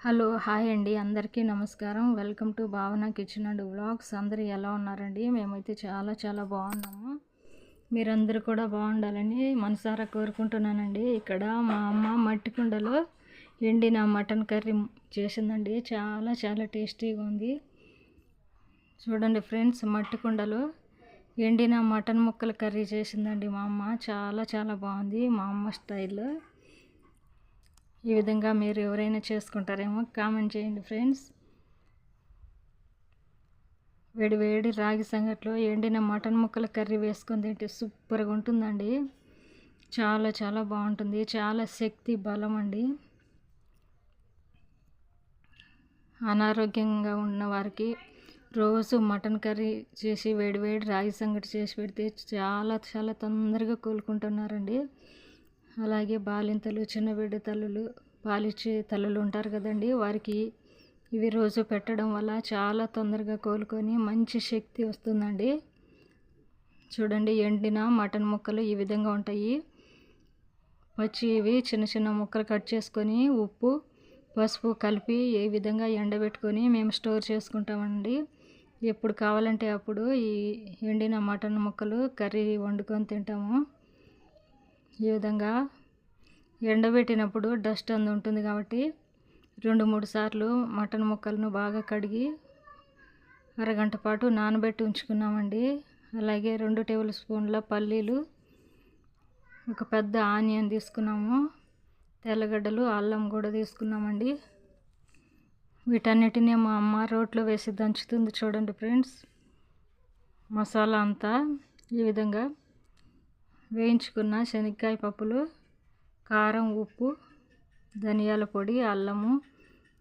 Hello hi అండి. అందరికీ నమస్కారం. Welcome to Bhavana kitchen and vlogs. అందరూ ఎలా ఉన్నారండి? మేమైతే చాలా చాలా బాగున్నాము. మీరందరూ కూడా బాగుండాలని మనసారా కోరుకుంటున్నానండి. ఇక్కడ మా అమ్మ మట్టి కుండలో ఎండిన మటన్ కర్రీ చేసిందండి. చాలా చాలా టేస్టీగా ఉంది. చూడండి ఫ్రెండ్స్ మట్టి కుండలో ఎండిన మటన్ ముక్కల కర్రీ చేసిందండి మా అమ్మ. చాలా చాలా బాగుంది మా అమ్మ స్టైల్లో. ఈ విధంగా మీరు ఎవరైనా చేసుకుంటారేమో కామెంట్ చేయండి ఫ్రెండ్స్. వేడి వేడి రాగి సంగట్లో ఎండిన మటన్ ముక్కల కర్రీ వేసుకొని తింటే సూపర్గా ఉంటుందండి. చాలా చాలా బాగుంటుంది. చాలా శక్తి బలం అండి. అనారోగ్యంగా ఉన్న వారికి రోజు మటన్ కర్రీ చేసి వేడి వేడి రాగి సంగటి చేసి పెడితే చాలా చాలా తొందరగా కోలుకుంటున్నారండి. అలాగే బాలింతలు చిన్న బిడ్డ తల్లులు పాలిచ్చే తల్లులు ఉంటారు కదండి. వారికి ఇవి రోజు పెట్టడం వల్ల చాలా తొందరగా కోలుకొని మంచి శక్తి వస్తుందండి. చూడండి ఎండిన మటన్ ముక్కలు ఈ విధంగా ఉంటాయి. వచ్చి ఇవి చిన్న చిన్న ముక్కలు కట్ చేసుకొని ఉప్పు పసుపు కలిపి ఏ విధంగా ఎండబెట్టుకొని మేము స్టోర్ చేసుకుంటామండి. ఎప్పుడు కావాలంటే అప్పుడు ఈ ఎండిన మటన్ ముక్కలు కర్రీ వండుకొని తింటాము. ఈ విధంగా ఎండబెట్టినప్పుడు డస్ట్ అందు ఉంటుంది కాబట్టి రెండు మూడు సార్లు మటన్ ముక్కలను బాగా కడిగి అరగంట పాటు నానబెట్టి ఉంచుకున్నామండి. అలాగే రెండు టేబుల్ స్పూన్ల పల్లీలు ఒక పెద్ద ఆనియన్ తీసుకున్నాము తెల్లగడ్డలు అల్లం కూడా తీసుకున్నామండి. వీటన్నిటిని మా అమ్మ రోట్లో వేసి దంచుతుంది చూడండి ఫ్రెండ్స్. మసాలా అంతా ఈ విధంగా వేయించుకున్న శనక్కాయ పప్పులు కారం ఉప్పు ధనియాల పొడి అల్లము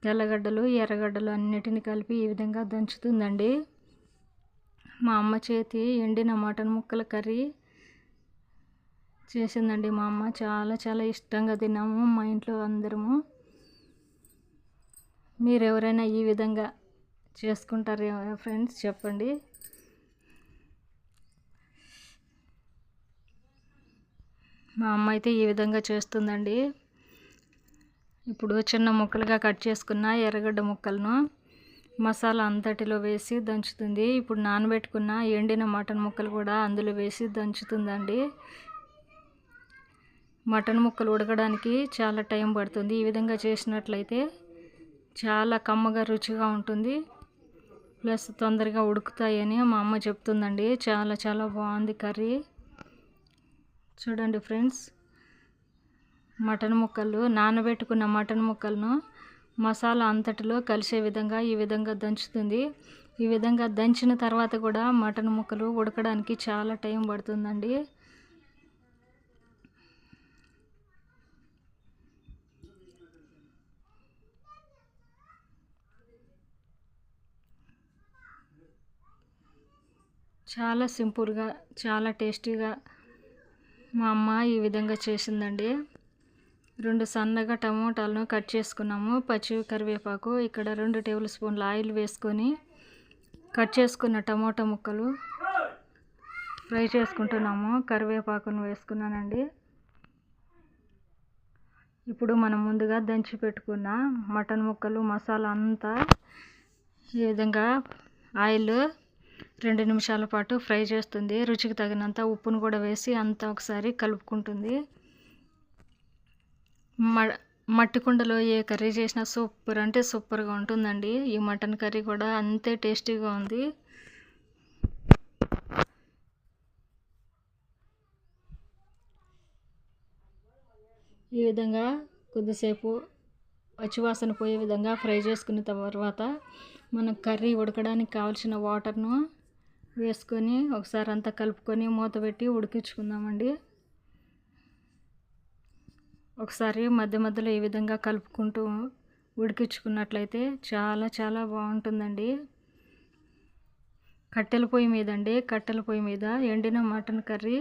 తెల్లగడ్డలు ఎర్రగడ్డలు అన్నిటిని కలిపి ఈ విధంగా దంచుతుందండి. మా అమ్మ చేతి ఎండిన మటన్ ముక్కల కర్రీ చేసిందండి మా అమ్మ. చాలా చాలా ఇష్టంగా తిన్నాము మా ఇంట్లో అందరము. మీరు ఎవరైనా ఈ విధంగా చేసుకుంటారు ఫ్రెండ్స్ చెప్పండి. మా అమ్మ అయితే ఈ విధంగా చేస్తుందండి. ఇప్పుడు చిన్న ముక్కలుగా కట్ చేసుకున్న ఎర్రగడ్డ ముక్కలను మసాలా అంతటిలో వేసి దంచుతుంది. ఇప్పుడు నానబెట్టుకున్న ఎండిన మటన్ ముక్కలు కూడా అందులో వేసి దంచుతుందండి. మటన్ ముక్కలు ఉడకడానికి చాలా టైం పడుతుంది. ఈ విధంగా చేసినట్లయితే చాలా కమ్మగా రుచిగా ఉంటుంది. ప్లస్ తొందరగా ఉడుకుతాయని మా అమ్మ చెప్తుందండి. చాలా చాలా బాగుంది కర్రీ. చూడండి ఫ్రెండ్స్. మటన్ ముక్కలు నానబెట్టుకున్న మటన్ ముక్కలను మసాలా అంతటిలో కలిసే విధంగా ఈ విధంగా దంచుతుంది. ఈ విధంగా దంచిన తర్వాత కూడా మటన్ ముక్కలు ఉడకడానికి చాలా టైం పడుతుందండి. చాలా సింపుల్గా చాలా టేస్టీగా మా అమ్మ ఈ విధంగా చేసిందండి. రెండు సన్నగా టమోటాలను కట్ చేసుకున్నాము. పచ్చి కరివేపాకు ఇక్కడ రెండు టేబుల్ స్పూన్ల ఆయిల్ వేసుకొని కట్ చేసుకున్న టమోటా ముక్కలు ఫ్రై చేసుకుంటున్నాము. కరివేపాకును వేసుకున్నానండి. ఇప్పుడు మనం ముందుగా దంచి పెట్టుకున్న మటన్ ముక్కలు మసాలా అంతా ఈ విధంగా ఆయిల్ రెండు నిమిషాల పాటు ఫ్రై చేస్తుంది. రుచికి తగినంత ఉప్పును కూడా వేసి అంతా ఒకసారి కలుపుకుంటుంది. మట్టి కుండలో ఏ కర్రీ చేసినా సూపర్ అంటే సూపర్గా ఉంటుందండి. ఈ మటన్ కర్రీ కూడా అంతే టేస్టీగా ఉంది. ఈ విధంగా కొద్దిసేపు పచ్చివాసన పోయే విధంగా ఫ్రై చేసుకున్న తర్వాత మన కర్రీ ఉడకడానికి కావాల్సిన వాటర్ను వేసుకొని ఒకసారి అంతా కలుపుకొని మూత పెట్టి ఉడికించుకుందామండి. ఒకసారి మధ్య మధ్యలో ఈ విధంగా కలుపుకుంటూ ఉడికించుకున్నట్లయితే చాలా చాలా బాగుంటుందండి. కట్టెల పొయ్యి మీద అండి కట్టెల పొయ్యి మీద ఎండిన మటన్ కర్రీ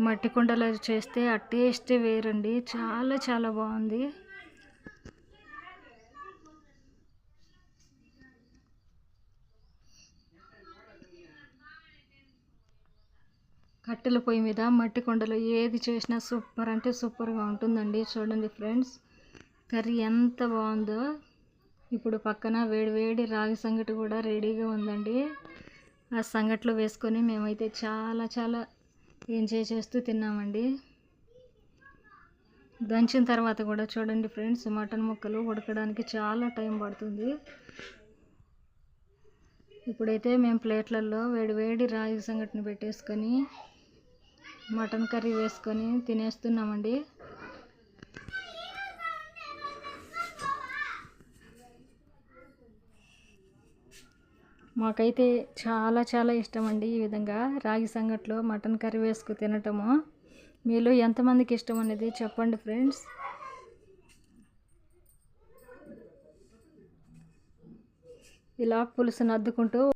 మట్టి కుండలో చేస్తే ఆ టేస్టే వేరండి. చాలా చాలా బాగుంది. కట్టెల పొయ్యి మీద మట్టి కొండలో ఏది చేసినా సూపర్ అంటే సూపర్గా ఉంటుందండి. చూడండి ఫ్రెండ్స్ కర్రీ ఎంత బాగుందో. ఇప్పుడు పక్కన వేడివేడి రాగి సంగటి కూడా రెడీగా ఉందండి. ఆ సంగట్లో వేసుకొని మేమైతే చాలా చాలా ఎంజాయ్ చేస్తూ తిన్నామండి. దంచిన తర్వాత కూడా చూడండి ఫ్రెండ్స్ మటన్ ముక్కలు ఉడకడానికి చాలా టైం పడుతుంది. ఇప్పుడైతే మేము ప్లేట్లలో వేడివేడి రాగి సంగటిని పెట్టేసుకొని మటన్ కర్రీ వేసుకొని తినేస్తున్నామండి. మాకైతే చాలా చాలా ఇష్టం అండి ఈ విధంగా రాగి సంగట్లో మటన్ కర్రీ వేసుకు తినటము. మీలో ఎంతమందికి ఇష్టం అనేది చెప్పండి ఫ్రెండ్స్. ఇలా పులుసును అద్దుకుంటూ